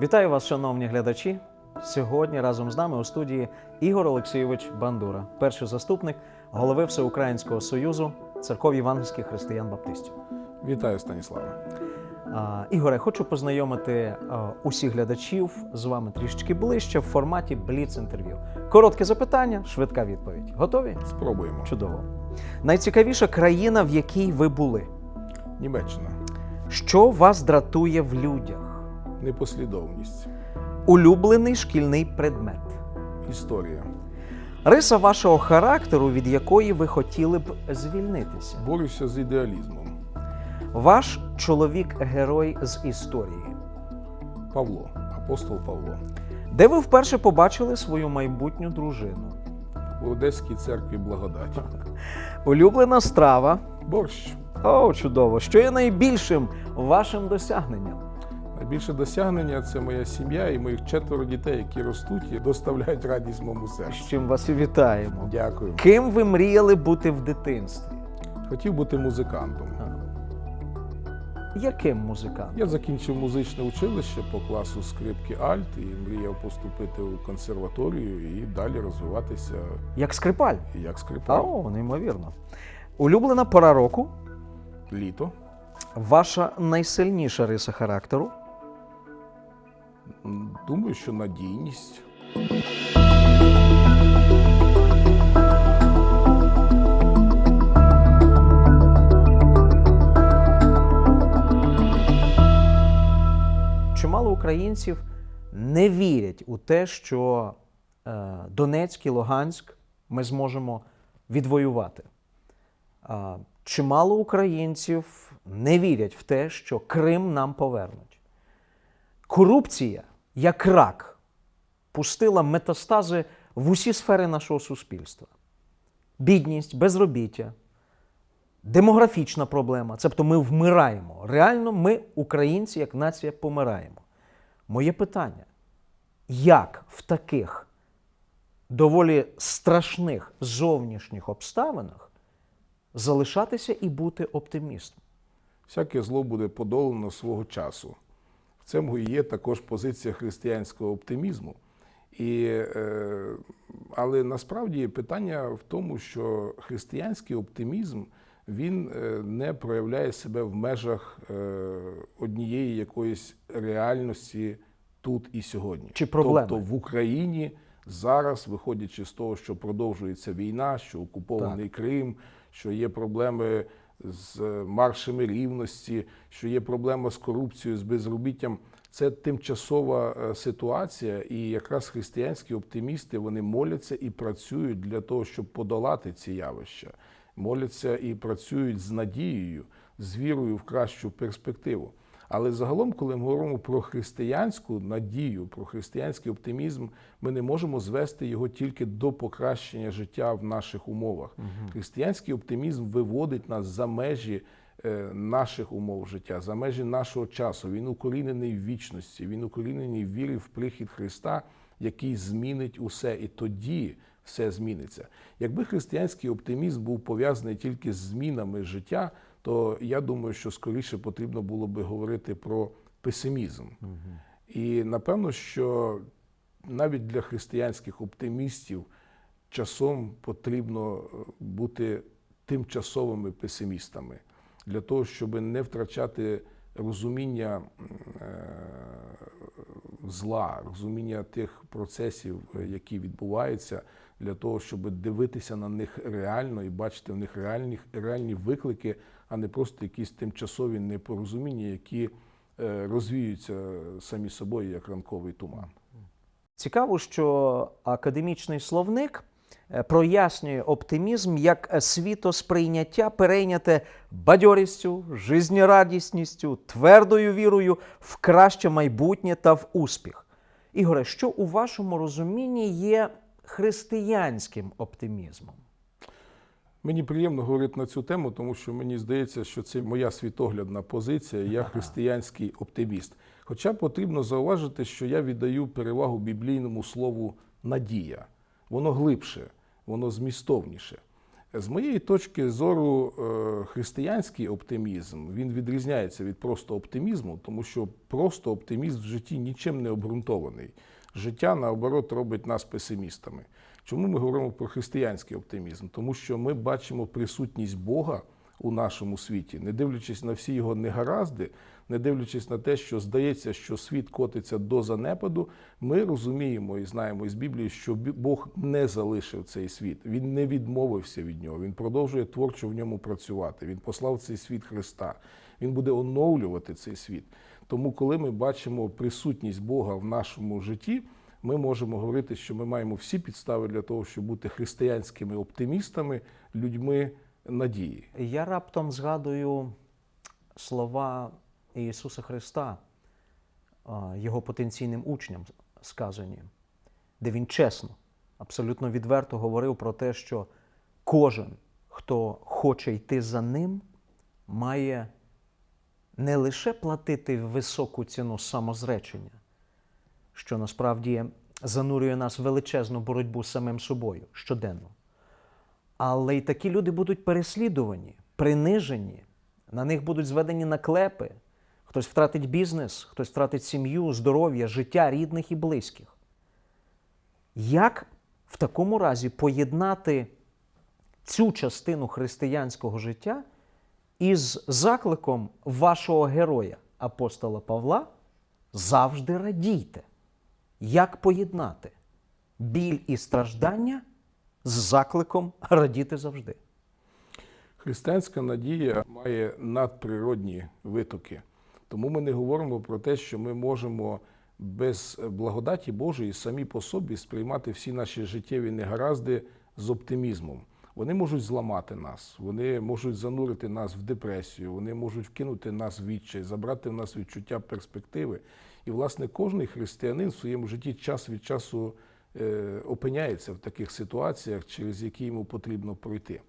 Вітаю вас, шановні глядачі. Сьогодні разом з нами у студії Ігор Олексійович Бандура, перший заступник голови Всеукраїнського союзу церков євангельських християн-баптистів. Вітаю, Станіславе. А, Ігоре, хочу познайомити усіх глядачів з вами трішечки ближче в форматі бліц інтерв'ю. Коротке запитання, швидка відповідь. Готові? Спробуємо. Чудово. Найцікавіша країна, в якій ви були. Німеччина. Що вас дратує в людях? Непослідовність. Улюблений шкільний предмет. Історія. Риса вашого характеру, від якої ви хотіли б звільнитися. Борюся з ідеалізмом. Ваш чоловік-герой з історії. Павло. Апостол Павло. Де ви вперше побачили свою майбутню дружину? В Одеській церкві благодаті. Улюблена страва. Борщ. О, чудово! Що є найбільшим вашим досягненням? Найбільше досягнення це моя сім'я і моїх четверо дітей, які ростуть і доставляють радість моєму З серцю. чим вас і вітаємо. Дякую. Ким ви мріяли бути в дитинстві? Хотів бути музикантом. Яким музикантом? Я закінчив музичне училище по класу скрипки Альт і мріяв поступити у консерваторію і далі розвиватися Як скрипаль? як скрипаль. О, неймовірно. Улюблена пора року. Літо. Ваша найсильніша риса характеру. Думаю, що надійність. Чимало українців не вірять у те, що е, Донецьк і Луганськ ми зможемо відвоювати. А, чимало українців не вірять в те, що Крим нам повернуть. Корупція, як рак, пустила метастази в усі сфери нашого суспільства: бідність, безробіття, демографічна проблема. Тобто ми вмираємо. Реально, ми, українці, як нація, помираємо. Моє питання: як в таких доволі страшних зовнішніх обставинах залишатися і бути оптимістом? Всяке зло буде подолано свого часу. Цьому і є також позиція християнського оптимізму. І, е, але насправді питання в тому, що християнський оптимізм він е, не проявляє себе в межах е, однієї якоїсь реальності тут і сьогодні. Чи проблеми? Тобто в Україні зараз, виходячи з того, що продовжується війна, що окупований Крим, що є проблеми з е, маршами рівності, що є проблема з корупцією, з безробіттям. Це тимчасова е, ситуація, і якраз християнські оптимісти вони моляться і працюють для того, щоб подолати ці явища. Моляться і працюють з надією, з вірою в кращу перспективу. Але загалом, коли ми говоримо про християнську надію, про християнський оптимізм, ми не можемо звести його тільки до покращення життя в наших умовах. Християнський оптимізм виводить нас за межі е, наших умов життя, за межі нашого часу. Він укорінений в вічності, він укорінений в вірі в прихід Христа, який змінить усе, і тоді все зміниться. Якби християнський оптимізм був пов'язаний тільки з змінами життя, то я думаю, що скоріше потрібно було би говорити про песимізм. І напевно, що навіть для християнських оптимістів часом потрібно е, бути тимчасовими песимістами для того, щоб не втрачати розуміння е, зла, розуміння тих процесів, е, які відбуваються, для того, щоб дивитися на них реально і бачити в них реальні, реальні виклики, а не просто якісь тимчасові непорозуміння, які е, розвіються самі собою як ранковий туман. Цікаво, що академічний словник е, прояснює оптимізм як світосприйняття, перейняте бадьорістю, жизнерадісністю, твердою вірою в краще майбутнє та в успіх. Ігоре, що у вашому розумінні є християнським оптимізмом? Мені приємно говорити на цю тему, тому що мені здається, що це моя світоглядна позиція. Я християнський оптиміст. Хоча потрібно зауважити, що я віддаю перевагу біблійному слову надія. Воно глибше, воно змістовніше. З моєї точки зору, е, християнський оптимізм він відрізняється від просто оптимізму, тому що просто оптимізм в житті нічим не обґрунтований. Життя, наоборот, робить нас песимістами. Чому ми говоримо про християнський оптимізм? Тому що ми бачимо присутність Бога у нашому світі, не дивлячись на всі його негаразди, не дивлячись на те, що здається, що світ котиться до занепаду, ми розуміємо і знаємо із Біблії, що Бог не залишив цей світ. Він не відмовився від нього. Він продовжує творчо в ньому працювати. Він послав цей світ Христа. Він буде оновлювати цей світ. Тому, коли ми бачимо присутність Бога в нашому житті, ми можемо говорити, що ми маємо всі підстави для того, щоб бути християнськими оптимістами, людьми надії. Я раптом згадую слова Ісуса Христа, його потенційним учням сказані, де він чесно, абсолютно відверто говорив про те, що кожен, хто хоче йти за ним, має не лише платити високу ціну самозречення, що насправді занурює нас в величезну боротьбу з самим собою щоденно. Але й такі люди будуть переслідувані, принижені, на них будуть зведені наклепи. Хтось втратить бізнес, хтось втратить сім'ю, здоров'я, життя рідних і близьких. Як в такому разі поєднати цю частину християнського життя із закликом вашого героя, апостола Павла, завжди радійте? Як поєднати біль і страждання з закликом радіти завжди? Християнська надія має надприродні витоки. Тому ми не говоримо про те, що ми можемо без благодаті Божої самі по собі сприймати всі наші життєві негаразди з оптимізмом. Вони можуть зламати нас, вони можуть занурити нас в депресію, вони можуть вкинути нас в відчай, забрати в нас відчуття перспективи. І, власне, кожний християнин в своєму житті час від часу е, опиняється в таких ситуаціях, через які йому потрібно пройти.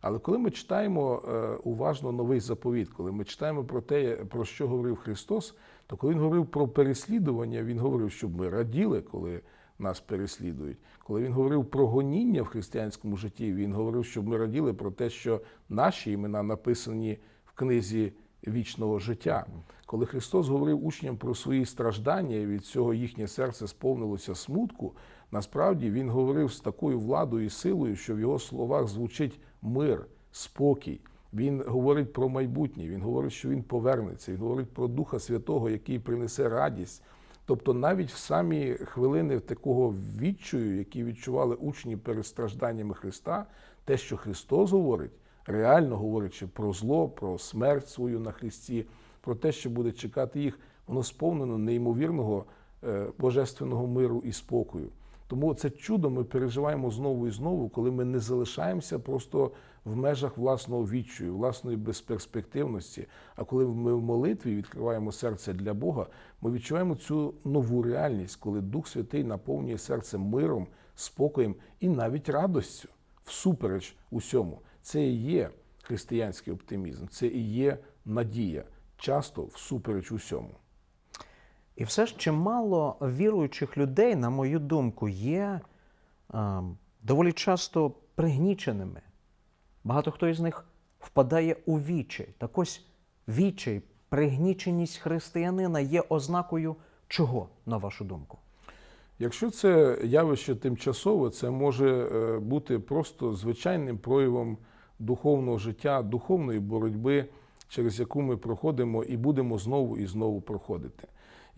Але коли ми читаємо е, уважно новий заповіт, коли ми читаємо про те, про що говорив Христос, то коли він говорив про переслідування, він говорив, щоб ми раділи, коли нас переслідують. Коли він говорив про гоніння в християнському житті, він говорив, щоб ми раділи про те, що наші імена написані в книзі вічного життя. Коли Христос говорив учням про свої страждання, і від цього їхнє серце сповнилося смутку, насправді він говорив з такою владою і силою, що в його словах звучить мир, спокій. Він говорить про майбутнє, він говорить, що він повернеться, він говорить про Духа Святого, який принесе радість. Тобто, навіть в самі хвилини такого відчаю, які відчували учні перед стражданнями Христа, те, що Христос говорить, реально говорячи про зло, про смерть свою на Христі, про те, що буде чекати їх, воно сповнено неймовірного е, божественного миру і спокою. Тому це чудо ми переживаємо знову і знову, коли ми не залишаємося просто в межах власного відчаю, власної безперспективності. А коли ми в молитві відкриваємо серце для Бога, ми відчуваємо цю нову реальність, коли Дух Святий наповнює серце миром, спокоєм і навіть радостю всупереч усьому. Це і є християнський оптимізм, це і є надія, часто всупереч усьому. І все ж чимало віруючих людей, на мою думку, є е, доволі часто пригніченими. Багато хто із них впадає у відчай. Так ось відчай, пригніченість християнина є ознакою чого, на вашу думку? Якщо це явище тимчасове, це може е, бути просто звичайним проявом духовного життя, духовної боротьби, через яку ми проходимо і будемо знову і знову проходити.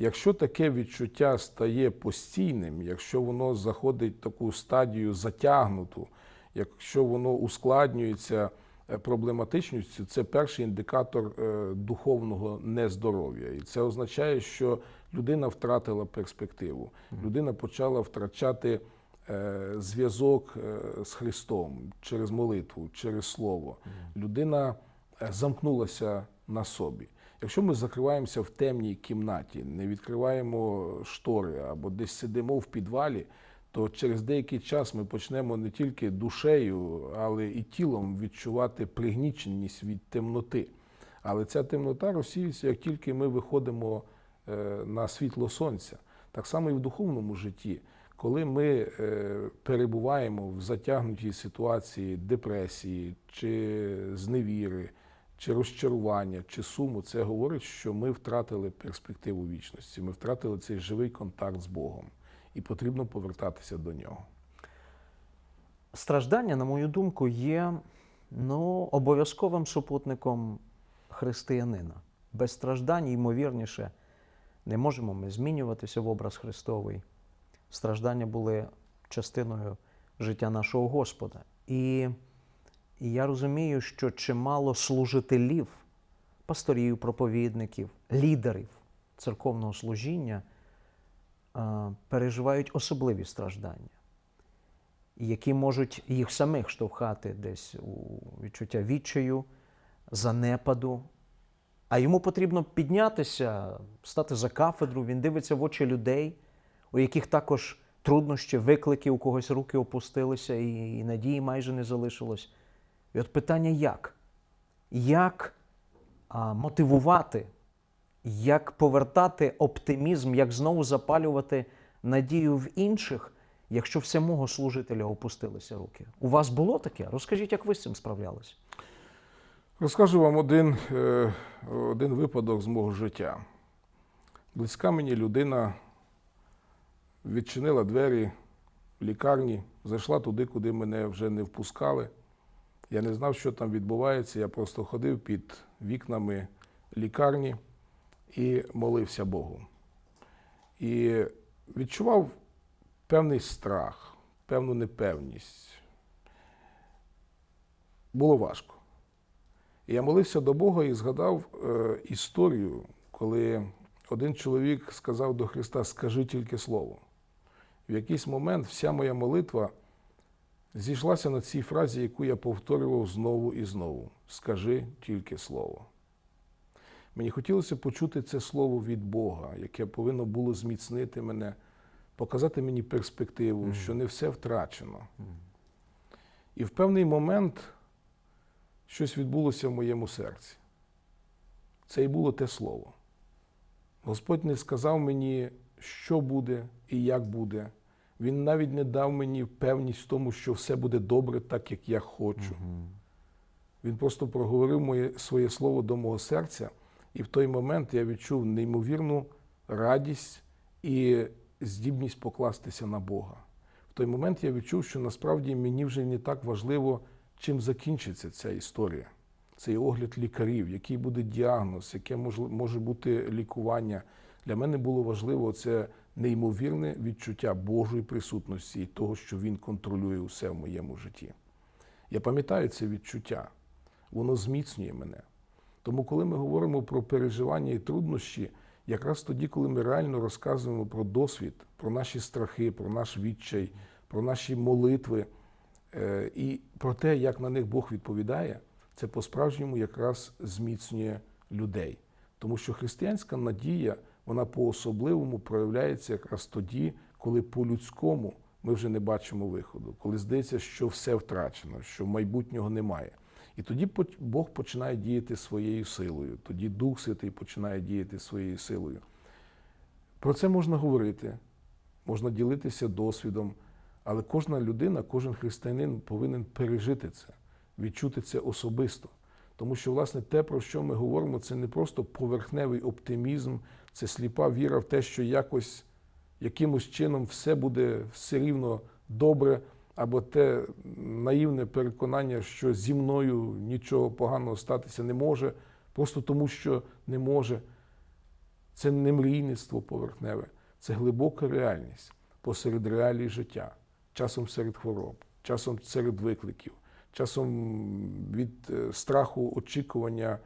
Якщо таке відчуття стає постійним, якщо воно заходить в таку стадію затягнуту, якщо воно ускладнюється е, проблематичністю, це перший індикатор е, духовного нездоров'я. І це означає, що людина втратила перспективу, людина почала втрачати е, зв'язок з Христом через молитву, через слово. Людина замкнулася на собі. Якщо ми закриваємося в темній кімнаті, не відкриваємо штори або десь сидимо в підвалі, то через деякий час ми почнемо не тільки душею, але і тілом відчувати пригніченість від темноти. Але ця темнота розсіюється, як тільки ми виходимо е, на світло сонця. Так само і в духовному житті. коли ми е, перебуваємо в затягнутій ситуації депресії, чи зневіри, чи розчарування, чи суму, це говорить, що ми втратили перспективу вічності, ми втратили цей живий контакт з Богом, і потрібно повертатися до нього. Страждання, на мою думку, є ну, обов'язковим супутником християнина. Без страждань, ймовірніше, не можемо ми змінюватися в образ Христовий. Страждання були частиною життя нашого Господа. І, і я розумію, що чимало служителів, пасторів, проповідників, лідерів церковного служіння а, переживають особливі страждання які можуть їх самих штовхати десь у відчуття відчаю, занепаду. А йому потрібно піднятися, стати за кафедру. Він дивиться в очі людей, у яких також труднощі, виклики, у когось руки опустилися, і надії майже не залишилось. І от питання як? Як а, мотивувати, як повертати оптимізм, як знову запалювати надію в інших, якщо в служителя опустилися руки? У вас було таке? Розкажіть, як ви з цим справлялися? Розкажу вам один, е, один випадок з мого життя. Близька мені людина відчинила двері в лікарні, зайшла туди, куди мене вже не впускали. Я не знав, що там відбувається. Я просто ходив під вікнами лікарні і молився Богу. І відчував певний страх, певну непевність. Було важко. І я молився до Бога і згадав е, історію, коли один чоловік сказав до Христа: Скажи тільки слово. В якийсь момент вся моя молитва зійшлася на цій фразі, яку я повторював знову і знову: Скажи тільки слово. Мені хотілося почути це слово від Бога, яке повинно було зміцнити мене, показати мені перспективу, Мгм. що не все втрачено. І в певний момент щось відбулося в моєму серці. Це і було те слово. Господь не сказав мені, що буде і як буде. Він навіть не дав мені певність в тому, що все буде добре, так як я хочу. Він просто проговорив моє, своє слово до мого серця, і в той момент я відчув неймовірну радість і здібність покластися на Бога. В той момент я відчув, що насправді мені вже не так важливо, чим закінчиться ця історія. Цей огляд лікарів, який буде діагноз, яке може, може бути лікування. Для мене було важливо це неймовірне відчуття Божої присутності і того, що Він контролює усе в моєму житті. Я пам'ятаю це відчуття, воно зміцнює мене. Тому, коли ми говоримо про переживання і труднощі, якраз тоді, коли ми реально розказуємо про досвід, про наші страхи, про наш відчай, про наші молитви е, і про те, як на них Бог відповідає, це по-справжньому якраз зміцнює людей. Тому що християнська надія, вона по-особливому проявляється якраз тоді, коли по-людському ми вже не бачимо виходу, коли здається, що все втрачено, що майбутнього немає. І тоді Бог починає діяти своєю силою, тоді Дух Святий починає діяти своєю силою. Про це можна говорити, можна ділитися досвідом, але кожна людина, кожен християнин повинен пережити це, відчути це особисто. Тому що, власне, те, про що ми говоримо, це не просто поверхневий оптимізм, це сліпа віра в те, що якось якимось чином все буде все рівно добре, або те наївне переконання, що зі мною нічого поганого статися не може, просто тому що не може. Це не мрійництво поверхневе, це глибока реальність посеред реалій життя, часом серед хвороб, часом серед викликів, часом від е, страху очікування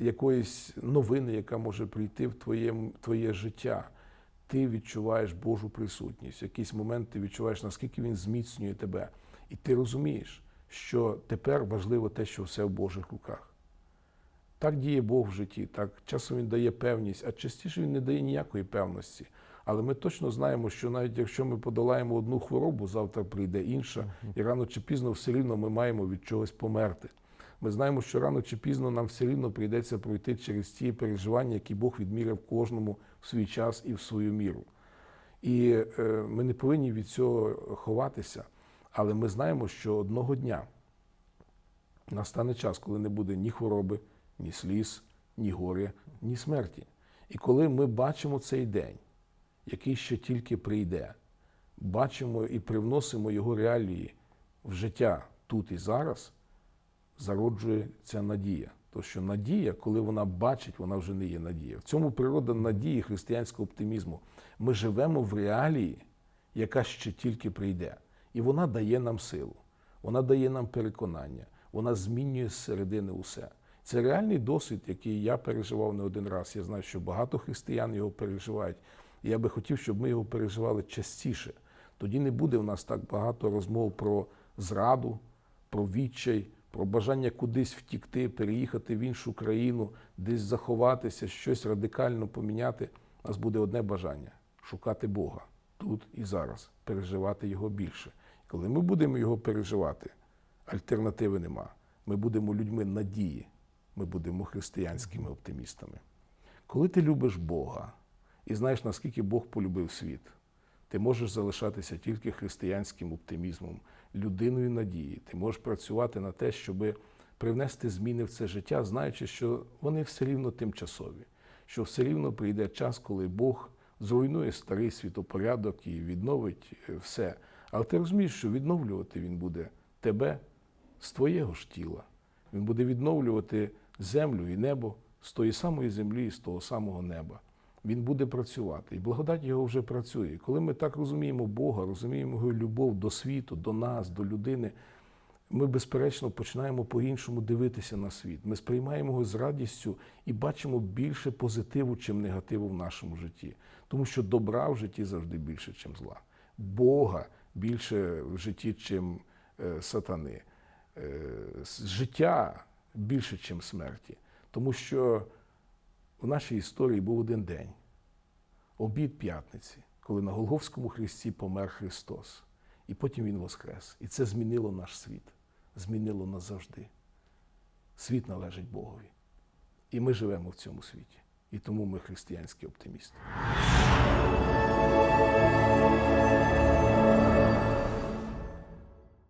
якоїсь новини, яка може прийти в твоє, твоє життя. Ти відчуваєш Божу присутність. В якийсь момент ти відчуваєш, наскільки він зміцнює тебе. І ти розумієш, що тепер важливо те, що все в Божих руках. Так діє Бог в житті, так часом він дає певність, а частіше він не дає ніякої певності. Але ми точно знаємо, що навіть якщо ми подолаємо одну хворобу, завтра прийде інша, і рано чи пізно все рівно ми маємо від чогось померти. Ми знаємо, що рано чи пізно нам все рівно прийдеться пройти через ті переживання, які Бог відміряв кожному в свій час і в свою міру. І е, ми не повинні від цього ховатися. Але ми знаємо, що одного дня настане час, коли не буде ні хвороби, ні сліз, ні горя, ні смерті. І коли ми бачимо цей день, який ще тільки прийде, бачимо і привносимо його реалії в життя тут і зараз, зароджується надія. То що надія, коли вона бачить, вона вже не є надія. В цьому природа надії християнського оптимізму. Ми живемо в реалії, яка ще тільки прийде. І вона дає нам силу, вона дає нам переконання, вона змінює зсередини усе. Це реальний досвід, який я переживав не один раз. Я знаю, що багато християн його переживають. І я би хотів, щоб ми його переживали частіше. Тоді не буде в нас так багато розмов про зраду, про відчай, про бажання кудись втікти, переїхати в іншу країну, десь заховатися, щось радикально поміняти. У нас буде одне бажання шукати Бога тут і зараз, переживати його більше. Коли ми будемо його переживати, альтернативи нема. Ми будемо людьми надії, ми будемо християнськими оптимістами. Коли ти любиш Бога і знаєш, наскільки Бог полюбив світ, ти можеш залишатися тільки християнським оптимізмом, людиною надії. Ти можеш працювати на те, щоб привнести зміни в це життя, знаючи, що вони все рівно тимчасові, що все рівно прийде час, коли Бог зруйнує старий світопорядок і відновить е, все. Але ти розумієш, що відновлювати він буде тебе з твоєго ж тіла. Він буде відновлювати землю і небо з тої самої землі і з того самого неба. Він буде працювати. І благодать його вже працює. Коли ми так розуміємо Бога, розуміємо його любов до світу, до нас, до людини, ми, безперечно, починаємо по-іншому дивитися на світ. Ми сприймаємо його з радістю і бачимо більше позитиву, чим негативу в нашому житті. Тому що добра в житті завжди більше, чим зла. Бога більше в житті, чим е, сатани. Е, життя більше, чим смерті. Тому що в нашій історії був один день, обід п'ятниці, коли на Голговському хресті помер Христос. І потім Він воскрес. І це змінило наш світ, змінило назавжди. Світ належить Богові. І ми живемо в цьому світі. І тому ми християнські оптимісти.